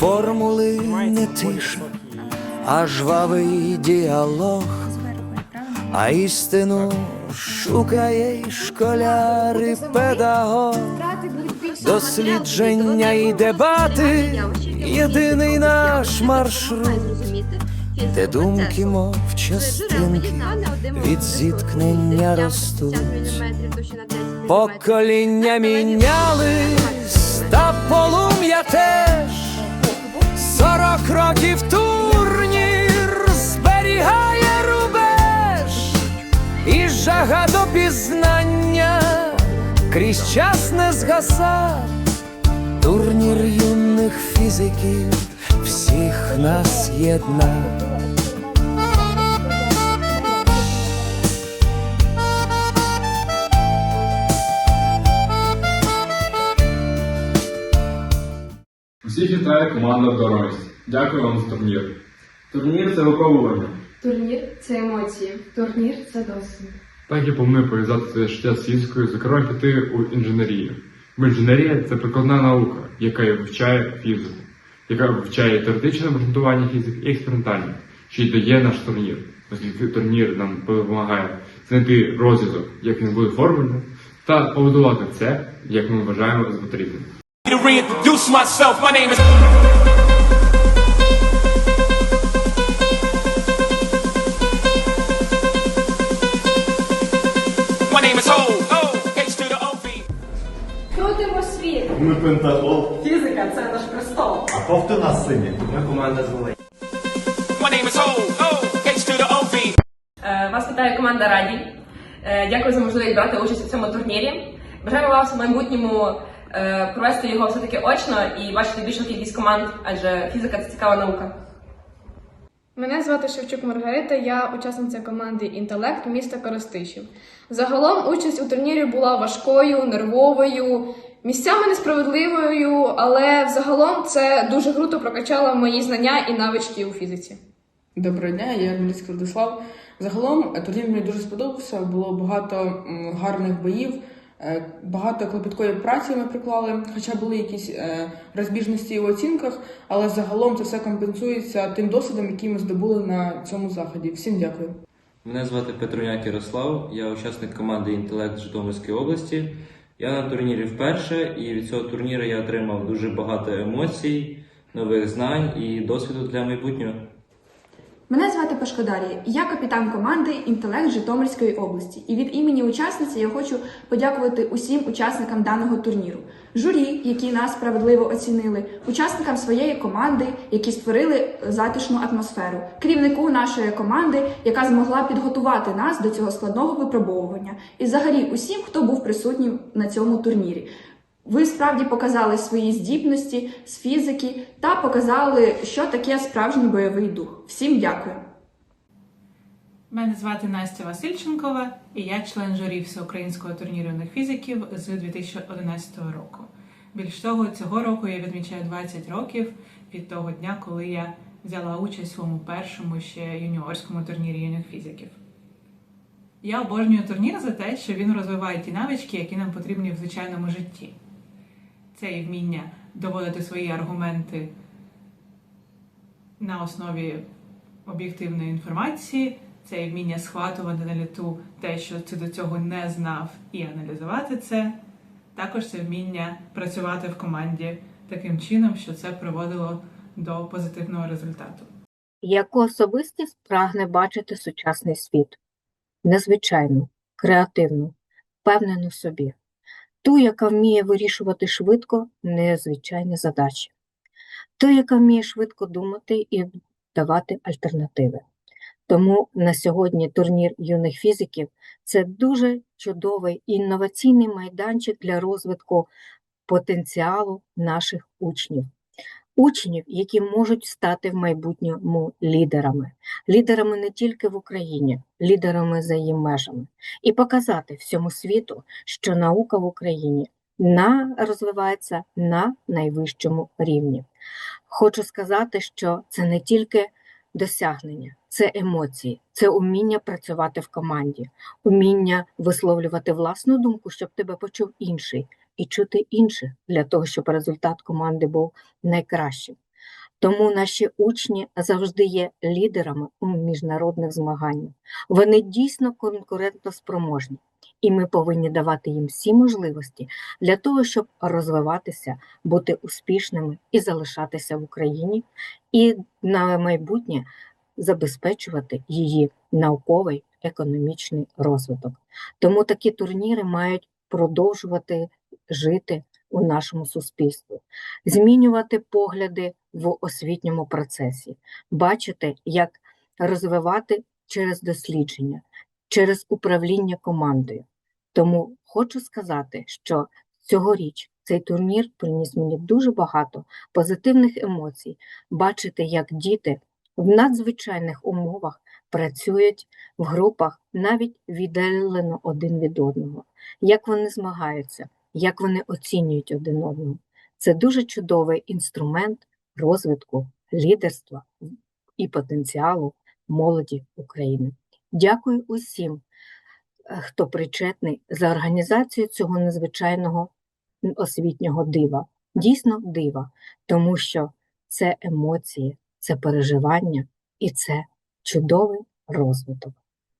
формули не тиша, а жвавий діалог, а істину шукає й школяр і педагог. Дослідження і дебати єдиний наш маршрут, де думки, мов частинки від зіткнення ростуть. Покоління мінялись, та полум'я теж. Жага до пізнання крізь час не згаса. Турнір юних фізиків всіх нас єдна. Усіх вітає команда Дорость. Дякую вам за турнір. Турнір це випробування. Турнір це емоції, турнір це досвід. Так я повинен пов'язати своє життя з фізикою, зокрема піти у інженерію. Бо інженерія це прикладна наука, яка вивчає фізику, яка вивчає теоретичне обґрунтування фізики і експериментальне, що й дає наш турнір. Оскільки турнір нам допомагає знайти розв'язок, як він буде формульно, та побудувати це, як ми вважаємо за потрібне. Фізика це наш престол. а у нас сині. My name is Ho. Ho. H to the OV. Е, Вас вітає команда Раді. Е, Дякую за можливість брати участь у цьому турнірі. Бажаємо вам в майбутньому е, провести його все-таки очно і бачити більшу кількість команд, адже фізика це цікава наука. Мене звати Шевчук Маргарита, я учасниця команди Інтелект міста Коростишів. Загалом участь у турнірі була важкою, нервовою, місцями несправедливою, але взагалом це дуже круто прокачало мої знання і навички у фізиці. Доброго дня, я Хмельницький Владислав. Загалом е, турнір мені дуже сподобався. Було багато гарних боїв, е, багато клопіткої праці ми приклали, хоча були якісь е, розбіжності у оцінках, але загалом це все компенсується тим досвідом, який ми здобули на цьому заході. Всім дякую. Мене звати Петруняк Ярослав, я учасник команди Інтелект Житомирської області. Я на турнірі вперше, і від цього турніру я отримав дуже багато емоцій, нових знань і досвіду для майбутнього. Мене звати Пашко Дар'я. Я капітан команди Інтелект Житомирської області. І від імені учасниці я хочу подякувати усім учасникам даного турніру, журі, які нас справедливо оцінили, учасникам своєї команди, які створили затишну атмосферу, керівнику нашої команди, яка змогла підготувати нас до цього складного випробовування, і взагалі усім, хто був присутнім на цьому турнірі. Ви справді показали свої здібності з фізики та показали, що таке справжній бойовий дух. Всім дякую. Мене звати Настя Васильченкова, і я член журі всеукраїнського турніру юних фізиків з 2011 року. Більш того, цього року я відмічаю 20 років від того дня, коли я взяла участь у своєму першому ще юніорському турнірі юних фізиків. Я обожнюю турнір за те, що він розвиває ті навички, які нам потрібні в звичайному житті. Це і вміння доводити свої аргументи на основі об'єктивної інформації, це і вміння схватувати на літу те, що ти до цього не знав, і аналізувати це. Також це вміння працювати в команді таким чином, що це приводило до позитивного результату. Яку особистість прагне бачити сучасний світ? Незвичайну, креативну, впевнену собі, ту, яка вміє вирішувати швидко незвичайні задачі, ту, яка вміє швидко думати і давати альтернативи. Тому на сьогодні турнір юних фізиків це дуже чудовий інноваційний майданчик для розвитку потенціалу наших учнів. Учнів, які можуть стати в майбутньому лідерами, лідерами не тільки в Україні, лідерами за її межами, і показати всьому світу, що наука в Україні на, розвивається на найвищому рівні. Хочу сказати, що це не тільки досягнення, це емоції, це уміння працювати в команді, уміння висловлювати власну думку, щоб тебе почув інший, і чути інших для того, щоб результат команди був найкращим. Тому наші учні завжди є лідерами у міжнародних змаганнях. Вони дійсно конкурентно спроможні, і ми повинні давати їм всі можливості для того, щоб розвиватися, бути успішними і залишатися в Україні, і на майбутнє забезпечувати її науковий економічний розвиток. Тому такі турніри мають продовжувати жити у нашому суспільстві, змінювати погляди в освітньому процесі, бачити, як розвивати через дослідження, через управління командою. Тому хочу сказати, що цьогоріч цей турнір приніс мені дуже багато позитивних емоцій, бачити, як діти в надзвичайних умовах працюють в групах, навіть віддалено один від одного, як вони змагаються, як вони оцінюють один одного. Це дуже чудовий інструмент розвитку лідерства і потенціалу молоді України. Дякую усім, е, хто причетний за організацію цього незвичайного освітнього дива. Дійсно дива, тому що це емоції, це переживання і це чудовий розвиток.